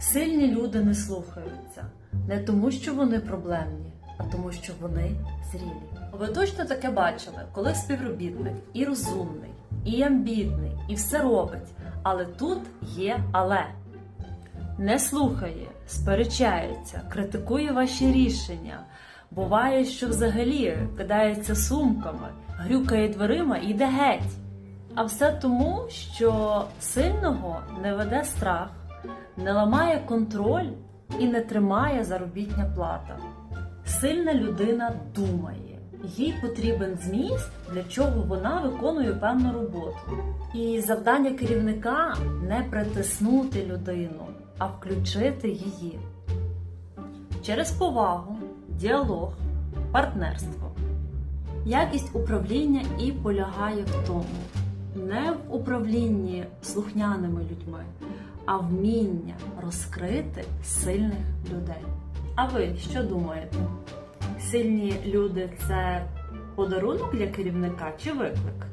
Сильні люди не слухаються не тому, що вони проблемні, а тому, що вони зрілі. Ви точно таке бачили, коли співробітник і розумний, і амбітний, і все робить. Але тут є але. Не слухає, сперечається, критикує ваші рішення. Буває, що взагалі кидається сумками, грюкає дверима і йде геть. А все тому, що сильного не веде страх, не ламає контроль і не тримає заробітня плата. Сильна людина думає, їй потрібен зміст, для чого вона виконує певну роботу. І завдання керівника не притиснути людину, а включити її через повагу, діалог, партнерство. Якість управління і полягає в тому, не в управлінні слухняними людьми, а вміння розкрити сильних людей. А ви що думаєте? Сильні люди це подарунок для керівника чи виклик?